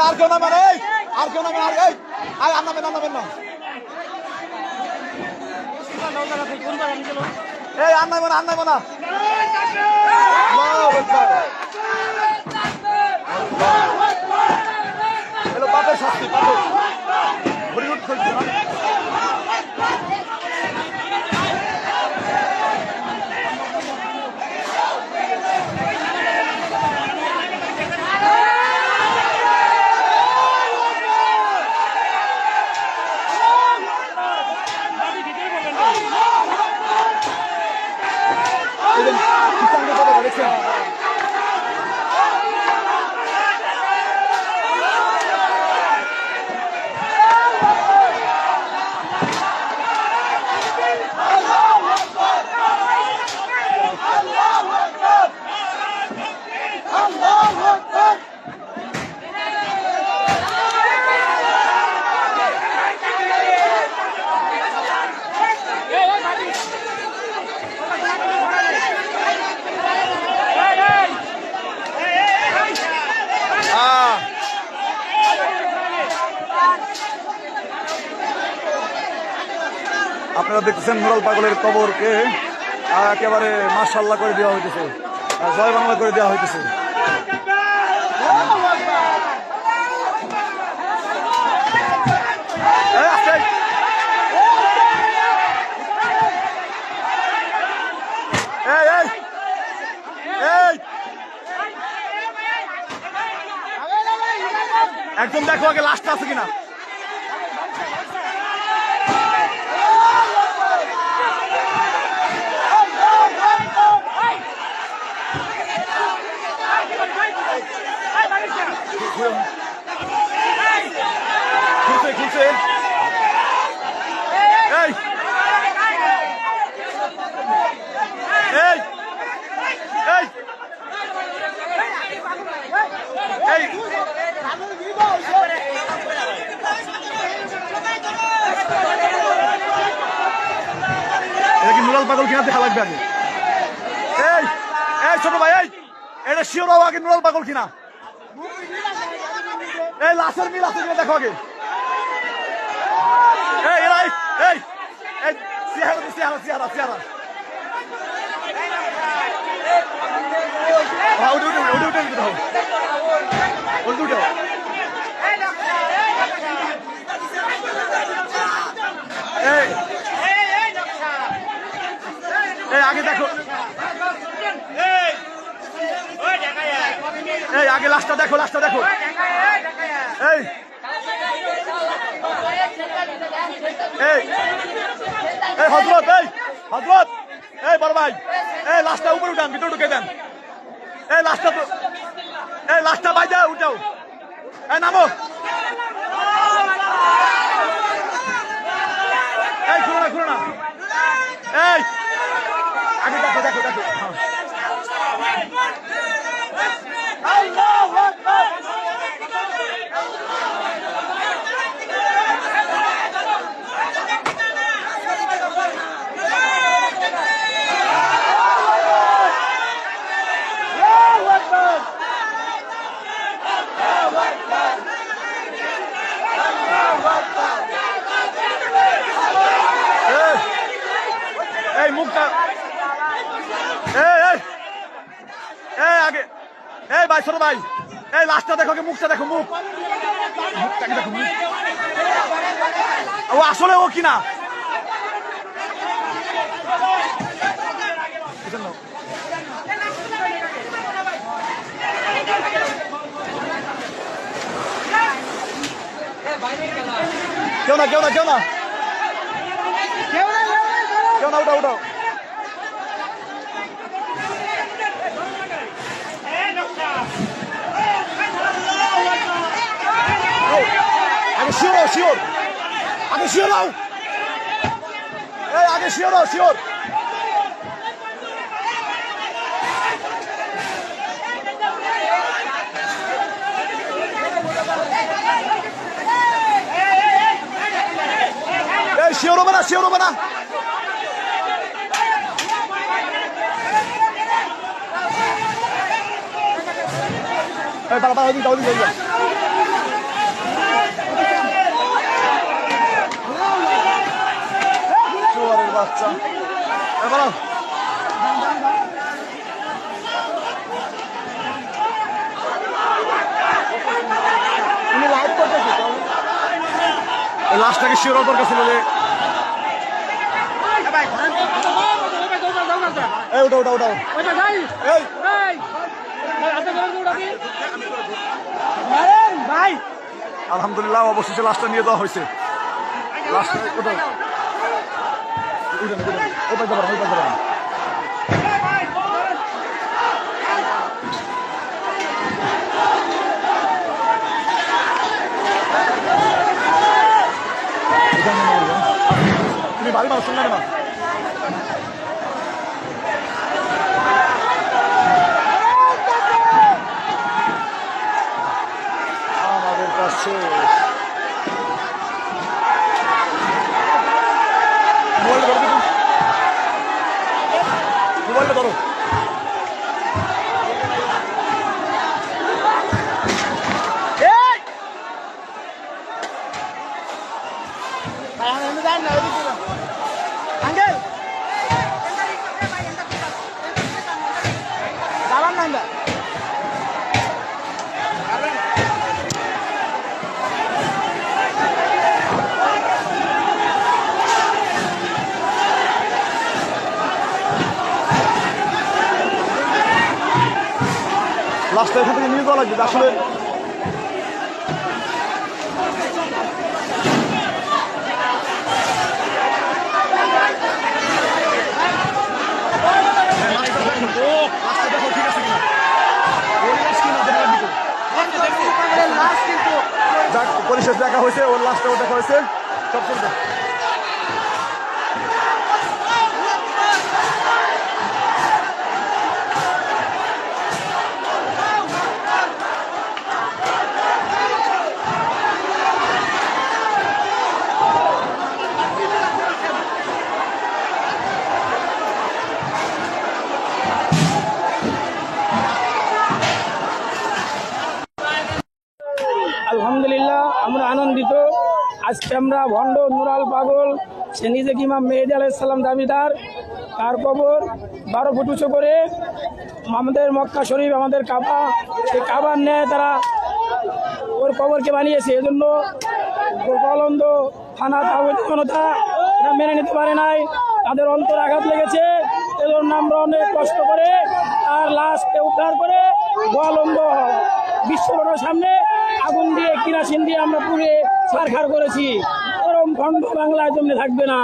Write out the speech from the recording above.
আর কেউ নামেন এই আর কেউ নামেন আর এই আর নামেন আর নামেন না। এই আর নামেন আর নামেন না। পাপের শাস্তি পাপের। আপনারা দেখতেছেন নুরাল পাগলের কবরকে একেবারে মার্শাল্লাহ করে দেওয়া হইতেছে। জয় বাংলা করে দেওয়া হইতেছে। একদম দেখো আগে লাস্ট আছে কিনা খুলছে খুলছে এই এই এই এই এটা কি নুরাল পাগল কিনা দেখা লাগবে আগে। এই এই ছোট ভাই, এই, এটা শিওর হওয়া আগে নুরাল পাগল কিনা? এই, লাশের মিল আছে কিনা দেখো আগে। এই এরা এই এই, চেহারা চেহারা চেহারা চেহারা হ্যাঁ, উঠে উঠে উঠে উঠে উঠে দাও উঠে উঠে এই এই আগে দেখো এই আগে লাস্টটা দেখো লাস্টটা দেখো। এই। এই। এই, হজরত এই হজরত। এই, বড় ভাই। এই লাস্টটা উপরে উঠান, ভিতরে ঢুকে দেন। এই লাস্টটা এই লাস্টটা বাইজা উঠাও। এই, নামো। এই, খুলো না খুলো না। এই। আগে দেখো দেখো দেখো হ্যাঁ। এই, এই মুখটা এই এই এই আগে এই ভাই ছোট ভাই, এই লাস্টটা দেখো মুখটা দেখো, মুখ। মুখটাকে দেখো ও আসলে ও কিনা। কেউ না কেউ না কেউ না। কেউ না, উঠাও উঠাও এই, আগে শিওর? আগে শিওর হও। এই, আগে শিওর হও, শিওর। শিওর হবে না, শিওর হবে না। ওদিকে দাও বাচ্চা এ বলো তুমি লাইভ করতেছি এই লাশটাকে শিওর দরকার ছিল যে এই ওটা ওটা ওটা এই ভাই আলহামদুলিল্লাহ অবশেষে লাশটা নিয়ে দেওয়া হয়েছে ওটা উঠেন, উঠেন। ওই পাশে যাবেন, ওই পাশে যাবেন। উঠেন, উঠেন, উঠেন। তুমি আমরা লাস্টটা এখান থেকে নিয়ে যাওয়া লাগবে আসলে লাস্টটা দেখো ঠিক আছে কিনা ওই লাস্ট কিনা দেখা লাগবে তো। লাস্ট কিন্তু পরিশেষ দেখা হয়েছে ওর লাস্টটাও দেখা হয়েছে। সব চলবে আলহামদুলিল্লাহ, আমরা আনন্দিত। আজকে আমরা ভণ্ড নুরাল পাগল, সে নিজে ইমাম মেহেদি আলাইসাল্লাম দাবিদার? তার কবর বারো ফুট উঁচু করে আমাদের মক্কা শরীফ, আমাদের কাবা সেই কাবার ন্যায় তারা ওর কবরকে বানিয়েছে। এজন্য গোপালন্দ থানা জনতা এটা মেনে নিতে পারে নাই। তাদের অন্তর আঘাত লেগেছে। এজন্য আমরা অনেক কষ্ট করে আর লাশকে উদ্ধার করে গোয়ালন্দ বিশ্বকর্মার সামনে আগুন দিয়ে কিরাসিন দিয়ে আমরা পুড়ে সারখার করেছি। ওরম খণ্ড বাংলায় জমে থাকবে না।